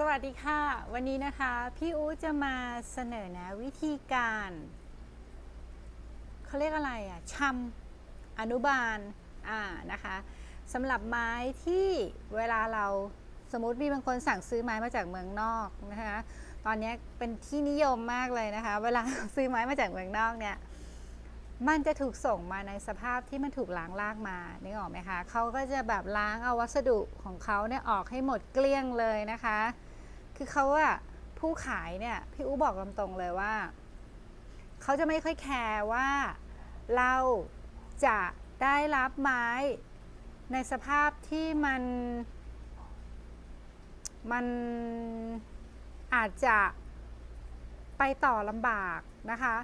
สวัสดีค่ะ วันนี้นะคะ พี่อู๋จะมาเสนอนะวิธีการเขาเรียกอะไรอะชำอนุบาลอ่านะคะสำหรับไม้ที่เวลาเราสมมติมีบางคนสั่งซื้อไม้มาจากเมืองนอกนะคะ ตอนนี้เป็นที่นิยมมากเลยนะคะ เวลาซื้อไม้มาจากเมืองนอกเนี่ย มันจะถูกส่งมาในสภาพที่มันถูกล้างลากมานึกออกไหมคะเขาก็จะแบบล้างเอาวัสดุของเขาเนี่ยออกให้หมดเกลี้ยงเลยนะคะ คือเขาอะผู้ขายเนี่ยพี่อู๋บอกตรงๆเลยว่าเขาจะไม่ค่อยแคร์ว่าเราจะได้รับไม้ในสภาพที่มันมันอาจจะไปต่อลำบากนะคะ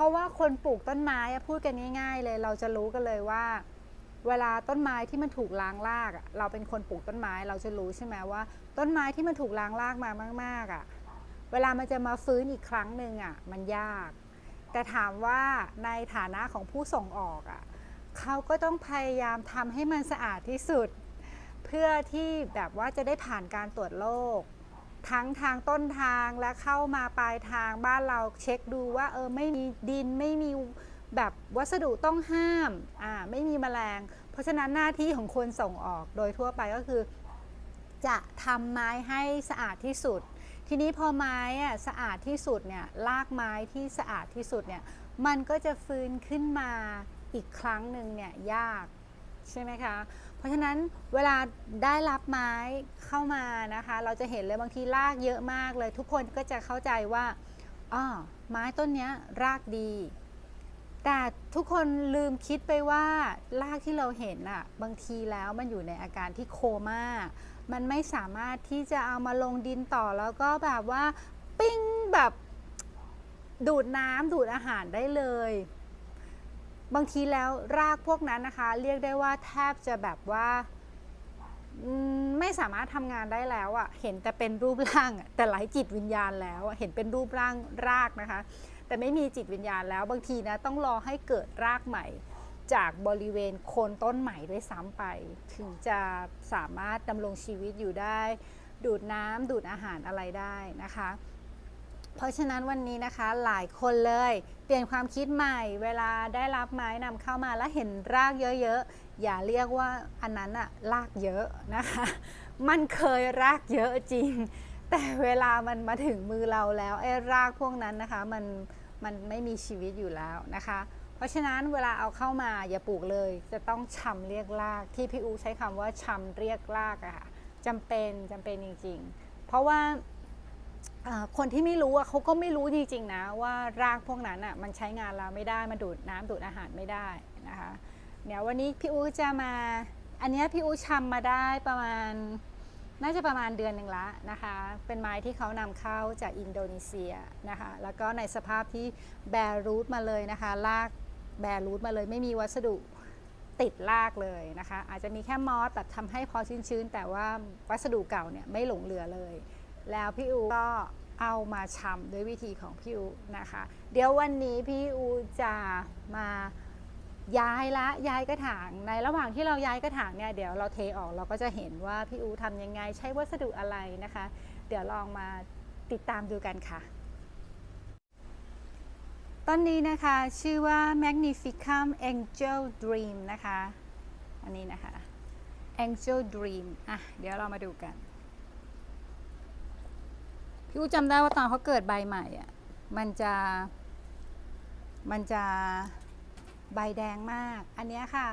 ราะว่าคนปลูกต้นไม้พูดกันง่ายๆเลย เราจะรู้กันเลยว่า เวลาต้นไม้ที่มันถูกล้างรากเราเป็นคนปลูกต้นไม้เราจะรู้ใช่ไหมว่า ต้นไม้ที่มันถูกล้างรากมามากๆอะเวลามันจะมาฟื้นอีกครั้งหนึ่งอะมันยาก แต่ถามว่าในฐานะของผู้ส่งออกอะเขาก็ต้องพยายามทำให้มันสะอาดที่สุด เพื่อที่แบบว่าจะได้ผ่านการตรวจโรค ทั้งทางต้นทางและเข้ามาปลายทางบ้านเราเช็คดูว่าเออไม่มีดินไม่มีแบบวัสดุต้องห้ามอ่าไม่มีแมลง เพราะฉะนั้นหน้าที่ของคนส่งออกโดยทั่วไปก็คือ จะทำไม้ให้สะอาดที่สุด ทีนี้พอไม้อะสะอาดที่สุดเนี่ยลากไม้ที่สะอาดที่สุดเนี่ยมันก็จะฟื้นขึ้นมาอีกครั้งหนึ่งเนี่ยยากใช่ไหมคะ เพราะฉะนั้นเวลาได้รับไม้เข้ามานะคะ เราจะเห็นเลยบางทีรากเยอะมากเลย ทุกคนก็จะเข้าใจว่าอ๋อไม้ต้นนี้รากดี แต่ทุกคนลืมคิดไปว่ารากที่เราเห็นอะบางทีแล้วมันอยู่ในอาการที่โคม่ามันไม่สามารถที่จะเอามาลงดินต่อแล้วก็แบบว่าปิ้งแบบดูดน้ำดูดอาหารได้เลย บางทีแล้วรากพวกนั้นนะคะ เรียกได้ว่าแทบจะแบบว่าไม่สามารถทำงานได้แล้วอะ่ะ เห็นแต่เป็นรูปร่างแต่ไร้จิตวิญญาณแล้วเห็นเป็นรูปร่างรากนะคะ แต่ไม่มีจิตวิญญาณแล้วบางทีนะต้องรอให้เกิดรากใหม่จากบริเวณโคนต้นใหม่ด้วยซ้ำไป ถึงจะสามารถดำรงชีวิตอยู่ได้ ดูดน้ำดูดอาหารอะไรได้นะคะ เพราะฉะนั้นวันนี้นะคะหลายคนเลย เปลี่ยนความคิดใหม่ เวลาได้รับไม้นำเข้ามาแล้วเห็นรากเยอะๆ อย่าเรียกว่าอันนั้นอะรากเยอะนะคะ มันเคยรากเยอะจริง แต่เวลามันมาถึงมือเราแล้วไอ้รากพวกนั้นนะคะมันมันไม่มีชีวิตอยู่แล้วนะคะ เพราะฉะนั้นเวลาเอาเข้ามาอย่าปลูกเลย จะต้องชำเรียกรากที่พี่อูใช้คำว่าชำเรียกรากอะค่ะจำเป็นจำเป็นจริง ๆ เพราะว่า คนที่ไม่รู้อะเขาก็ไม่รู้จริงๆนะว่ารากพวกนั้นอะมันใช้งานเราไม่ได้มันดูดน้ำดูดอาหารไม่ได้นะคะเนี่ยวันนี้พี่อูจะมา อันนี้พี่อูชำมาได้ประมาณน่าจะประมาณเดือนหนึ่งละนะคะ เป็นไม้ที่เขานำเข้าจากอินโดนีเซียนะคะ แล้วก็ในสภาพที่แบรูทมาเลยนะคะ ลากแบรูทมาเลยไม่มีวัสดุติดลากเลยนะคะ อาจจะมีแค่มอสแบบทำให้พอชื้นๆ แต่ว่าวัสดุเก่าเนี่ยไม่หลงเหลือเลย แล้วพี่อูก็เอามาชำด้วยวิธีของพี่อูนะคะ เดี๋ยววันนี้พี่อูจะมาย้ายละย้ายกระถางในระหว่างที่เราย้ายกระถางเนี่ยเดี๋ยวเราเทออกเราก็จะเห็นว่าพี่อูทำยังไงใช้วัสดุอะไรนะคะ เดี๋ยวลองมาติดตามดูกันค่ะต้นนี้นะคะชื่อว่า Magnificum Angel Dream นะคะ อันนี้นะคะ Angel Dream อะเดี๋ยวเรามาดูกัน พี่อู๋จำได้ว่าตอนเขาเกิดใบใหม่อะมันจะมันจะใบแดงมาก อันนี้ค่ะ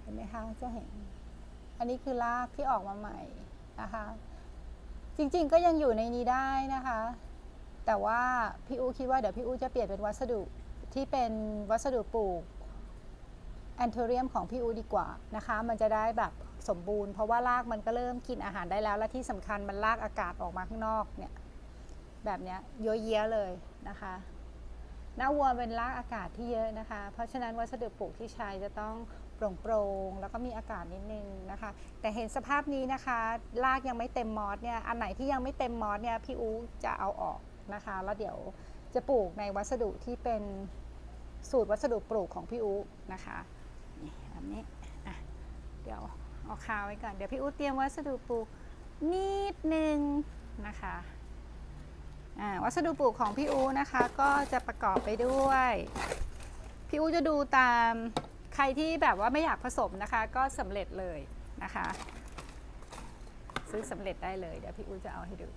เห็นไหมคะจะเห็น อันนี้คือรากที่ออกมาใหม่นะคะ จริงๆก็ยังอยู่ในนี้ได้นะคะ แต่ว่าพี่อู๋คิดว่าเดี๋ยวพี่อู๋จะเปลี่ยนเป็นวัสดุที่เป็นวัสดุปลูก แอนเทเรียมของพี่อูดีกว่านะคะ มันจะได้แบบสมบูรณ์เพราะว่ารากมันก็เริ่มกินอาหารได้แล้ว และที่สำคัญมันลากอากาศออกมาข้างนอกเนี่ยแบบเนี้ยเยอะแยะเลยนะคะหน้าวัวเป็นรากอากาศที่เยอะนะคะ เพราะฉะนั้นวัสดุปลูกที่ใช้จะต้องโปร่งโปร่งๆแล้วก็มีอากาศนิดนึงนะคะ แต่เห็นสภาพนี้นะคะรากยังไม่เต็มมอสเนี่ยอันไหนที่ยังไม่เต็มมอสเนี่ยพี่อูจะเอาออกนะคะแล้วเดี๋ยวจะปลูกในวัสดุที่เป็นสูตรวัสดุปลูกของพี่อูนะคะ นี่แบบนี้อะเดี๋ยวเอาคาวไว้ก่อน เดี๋ยวพี่อูเตรียมวัสดุปลูกนิดนึงนะคะอ่าวัสดุปลูกของพี่อูนะคะก็จะประกอบไปด้วย พี่อูจะดูตามใครที่แบบว่าไม่อยากผสมนะคะก็สำเร็จเลยนะคะ ซื้อสำเร็จได้เลยเดี๋ยวพี่อูจะเอาให้ดู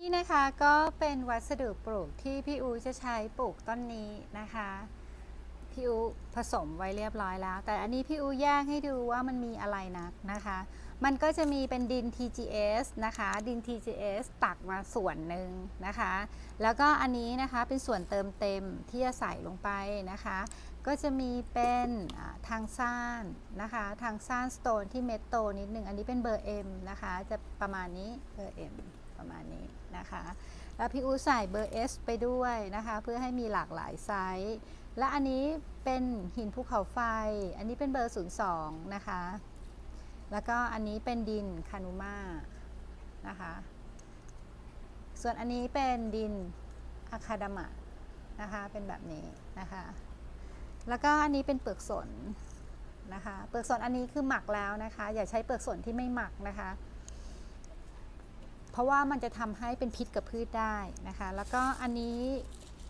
นี่นะคะก็เป็นวัสดุปลูกที่พี่อูจะใช้ปลูกต้นนี้นะคะ พี่อูผสมไว้เรียบร้อยแล้ว แต่อันนี้พี่อูแยกให้ดูว่ามันมีอะไรนักนะคะ มันก็จะมีเป็นดิน TGS นะคะ ดิน TGS ตักมาส่วนหนึ่งนะคะ แล้วก็อันนี้นะคะเป็นส่วนเติมเต็มที่จะใส่ลงไปนะคะ ก็จะมีเป็นทางซ่านนะคะ ทางซ่านสโตนที่เม็ดโตนิดหนึ่งอันนี้เป็นเบอร์ M นะคะ จะประมาณนี้เบอร์ M ประมาณนี้นะคะ แล้วพี่อูใส่เบอร์ S ไปด้วยนะคะ เพื่อให้มีหลากหลายไซส์ และอันนี้เป็นหินภูเขาไฟ อันนี้เป็นเบอร์ 02 นะคะ แล้วก็อันนี้เป็นดินคานูมานะคะ ส่วนอันนี้เป็นดินอะคาดามะนะคะ เป็นแบบนี้นะคะ แล้วก็อันนี้เป็นเปลือกสนนะคะ เปลือกสนอันนี้คือหมักแล้วนะคะ อย่าใช้เปลือกสนที่ไม่หมักนะคะ เพราะว่ามันจะทำให้เป็นพิษกับพืชได้นะคะ แล้วก็อันนี้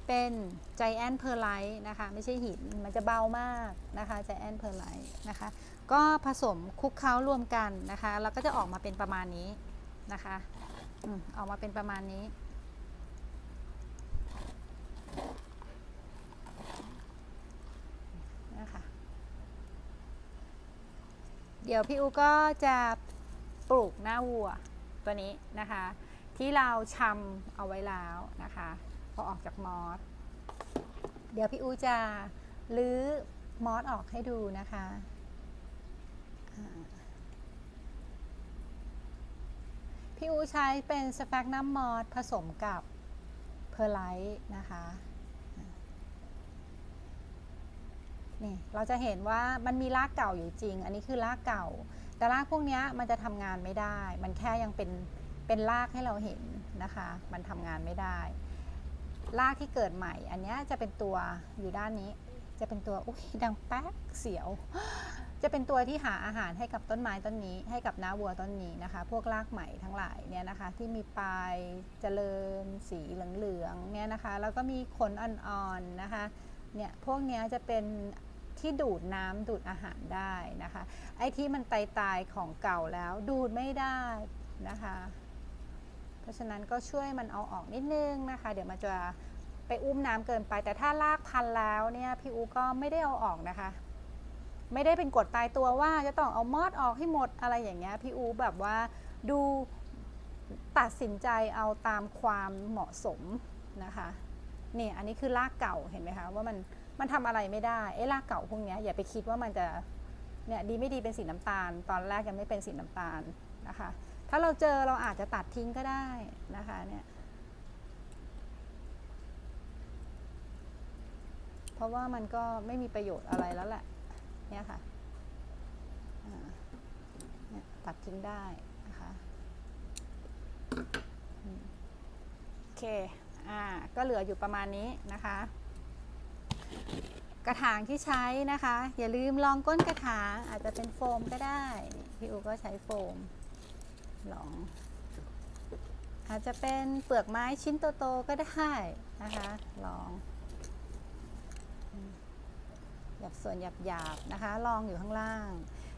เป็น Giant Perlite นะคะ ไม่ใช่หินมันจะเบามากนะคะ Giant Perlite นะคะ ก็ผสมคลุกเคล้ารวมกันนะคะ แล้วก็จะออกมาเป็นประมาณนี้นะคะอออกมาเป็นประมาณนี้ นะคะ เดี๋ยวพี่อูก็จะปลูกหน้าวัว ตัวนี้นะคะ ที่เราชำเอาไว้แล้วนะคะพอออกจากมอสเดี๋ยวพี่อูจะลื้อมอสออกให้ดูนะคะพี่อูใช้เป็นสแฟกนัมมอสผสมกับเพอร์ไลท์นะคะนี่เราจะเห็นว่ามันมีรากเก่าอยู่จริง อันนี้คือรากเก่า แต่รากพวกนี้มันจะทำงานไม่ได้ มันแค่ยังเป็นเป็นรากให้เราเห็นนะคะ มันทำงานไม่ได้รากที่เกิดใหม่ อันนี้จะเป็นตัวอยู่ด้านนี้ จะเป็นตัวอุ้ยดังแป๊กเสียว จะเป็นตัวที่หาอาหารให้กับต้นไม้ต้นนี้ ให้กับน้าวัวต้นนี้นะคะ พวกรากใหม่ทั้งหลายเนี่ยนะคะ ที่มีปลายเจริญสีเหลืองๆเนี่ยนะคะ แล้วก็มีขนอ่อนๆนะคะ เนี่ยพวกนี้จะเป็น ที่ดูดน้ำดูดอาหารได้นะคะ ไอ้ที่มันตายตายของเก่าแล้วดูดไม่ได้นะคะ เพราะฉะนั้นก็ช่วยมันเอาออกนิดนึงนะคะ เดี๋ยวมันจะไปอุ้มน้ำเกินไป แต่ถ้าลากพันแล้วเนี่ยพี่อูก็ไม่ได้เอาออกนะคะ ไม่ได้เป็นกฎตายตัวว่าจะต้องเอามอดออกให้หมดอะไรอย่างเงี้ยพี่อูแบบว่าดูตัดสินใจเอาตามความเหมาะสมนะคะนี่อันนี้คือรากเก่าเห็นไหมคะว่ามัน มันทำอะไรไม่ได้ไอ้รากเก่าพวกนี้อย่าไปคิดว่ามันจะเนี่ยดีไม่ดีเป็นสีน้ำตาล ตอนแรกยังไม่เป็นสีน้ำตาลนะคะ ถ้าเราเจอเราอาจจะตัดทิ้งก็ได้นะคะเนี่ยเพราะว่ามันก็ไม่มีประโยชน์อะไรแล้วแหละเนี่ยค่ะตัดทิ้งได้นะคะโอเคอ่าก็เหลืออยู่ประมาณนี้นะคะ กระถางที่ใช้นะคะ อย่าลืมลองก้นกระถางอาจจะเป็นโฟมก็ได้ พี่อูก็ใช้โฟมลอง อาจจะเป็นเปลือกไม้ชิ้นโตๆก็ได้นะคะ ลองหยับส่วนหยาบๆนะคะ ลองอยู่ข้างล่าง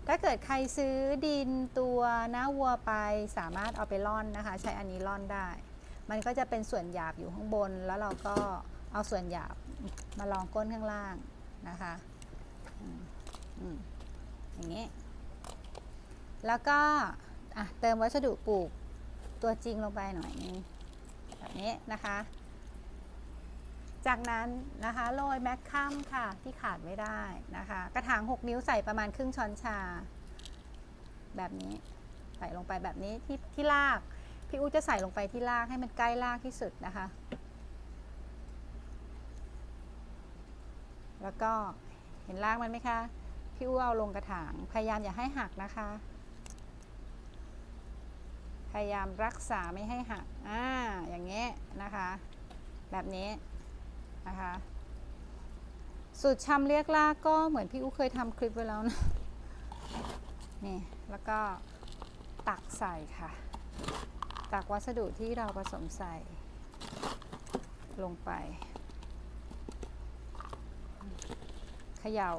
ถ้าเกิดใครซื้อดินตัวหน้าวัวไปสามารถเอาไปร่อนนะคะ ใช้อันนี้ร่อนได้ มันก็จะเป็นส่วนหยาบอยู่ข้างบนแล้วเราก็เอาส่วนหยาบ มาลองก้นข้างล่างนะคะอย่างนี้ แล้วก็เติมวัสดุปลูกตัวจริงลงไปหน่อยนึงแบบนี้นะคะ จากนั้นนะคะโรยแมคคัมค่ะที่ขาดไม่ได้นะคะ กระถาง 6 นิ้วใส่ประมาณครึ่งช้อนชา แบบนี้ใส่ลงไปแบบนี้ที่ที่ราก พี่อูจะใส่ลงไปที่รากให้มันใกล้รากที่สุดนะคะ แล้วก็เห็นรากมันไหมคะ พี่อูเอาลงกระถาง พยายามอย่าให้หักนะคะ พยายามรักษาไม่ให้หัก อ่า อย่างเงี้ยนะคะ แบบนี้นะคะ สูตรชำเรียกรากก็เหมือนพี่อูเคยทำคลิปไว้แล้วนะ นี่ แล้วก็ตักใส่ค่ะจากวัสดุที่เราผสมใส่ลงไป เขย่า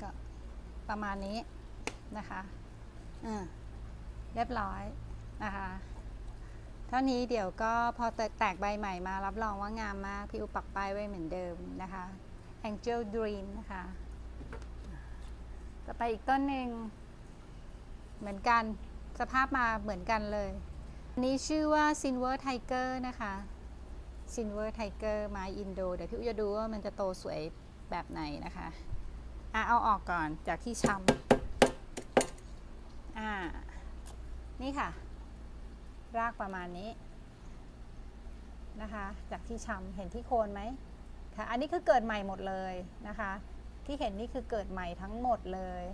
ก็ประมาณนี้นะคะอ่าเรียบร้อยนะคะเท่านี้เดี๋ยวก็พอแตกใบใหม่มารับรองว่างามมาก พี่อุปักป้ายไว้เหมือนเดิมนะคะ Angel Dream นะคะ ต่อไปอีกต้นหนึ่ง เหมือนกันสภาพมาเหมือนกันเลย อันนี้ชื่อว่า Silver Tiger นะคะ Silver Tiger ไม้อินโด เดี๋ยวพี่อุจะดูว่ามันจะโตสวยแบบไหนนะคะอะเอาออกก่อนจากที่ช้ำอ่า นี่ค่ะ รากประมาณนี้นะคะ จากที่ช้ำเห็นที่โคนไหมค่ะ อันนี้คือเกิดใหม่หมดเลยนะคะ ที่เห็นนี่คือเกิดใหม่ทั้งหมดเลย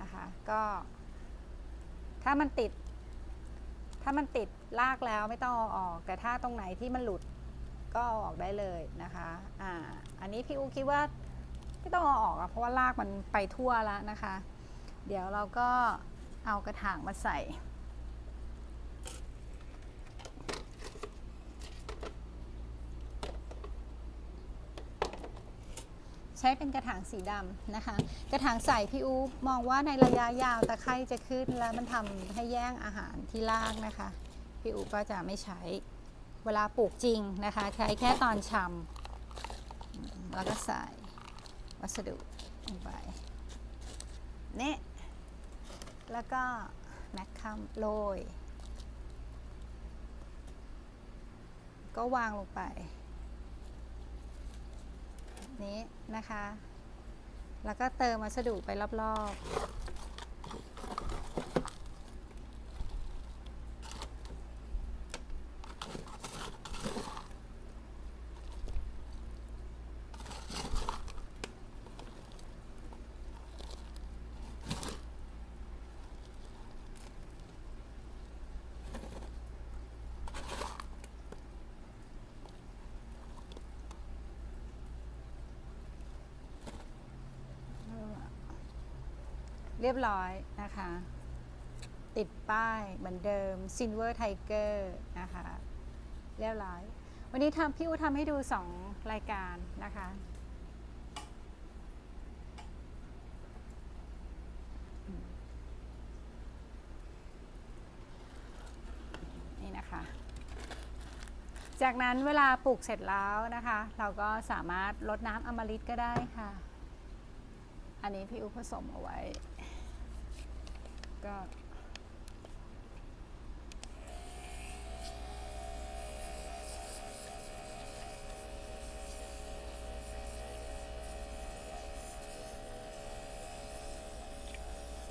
นะคะ ก็ ถ้ามันติด ถ้ามันติดรากแล้วไม่ต้องเอาออก แต่ถ้าตรงไหนที่มันหลุดก็เอาออกได้เลยนะคะอ่าอันนี้พี่อูคิดว่าไม่ต้องเอาออกอะเพราะว่ารากมันไปทั่วแล้วนะคะ เดี๋ยวเราก็เอากระถางมาใส่ ช้เป็นกระถางสีดำนะคะ กระถางใสพี่อูมองว่าในระยะยาวตะไคร่จะขึ้นแล้วมันทำให้แย่งอาหารที่รากนะคะ พี่อูก็จะไม่ใช้ เวลาปลูกจริงนะคะ ใช้แค่ตอนชำแล้วก็ใส่วัสดุลงไปนี่แล้วก็แมคคัมโรยก็วางลงไป นี้นะคะ แล้วก็เติมวัสดุไปรอบๆ เรียบร้อยนะคะ ติดป้ายเหมือนเดิม Silver Tiger นะคะ เรียบร้อย วันนี้ทำพี่อูทำให้ดู 2 รายการนะคะนี่นะคะ จากนั้นเวลาปลูกเสร็จแล้วนะคะ เราก็สามารถลดน้ำอมฤตก็ได้ค่ะ อันนี้พี่อุผสมเอาไว้ ก็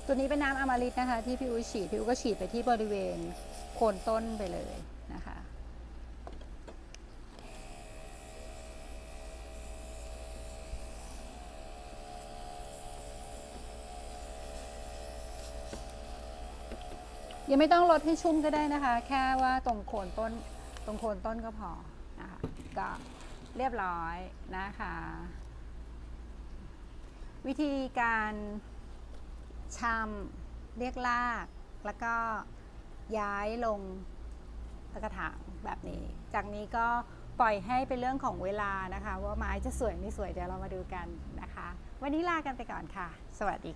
ตัวนี้เป็นน้ำอมฤตนะคะ ที่พี่อุ้ยฉีด พี่อุ้ยก็ฉีดไปที่บริเวณโคนต้นไปเลย ยังไม่ต้องลดให้ชุ่มก็ได้นะคะ แค่ว่าตรงโคนต้นตรงโคนต้นก็พอนะคะก็เรียบร้อยนะคะ วิธีการชำเรียกลาก แล้วก็ย้ายลงกระถางแบบนี้ จากนี้ก็ปล่อยให้เป็นเรื่องของเวลานะคะ ว่าไม้จะสวยไม่สวยเดี๋ยวเรามาดูกันนะคะ วันนี้ลากันไปก่อนค่ะ สวัสดี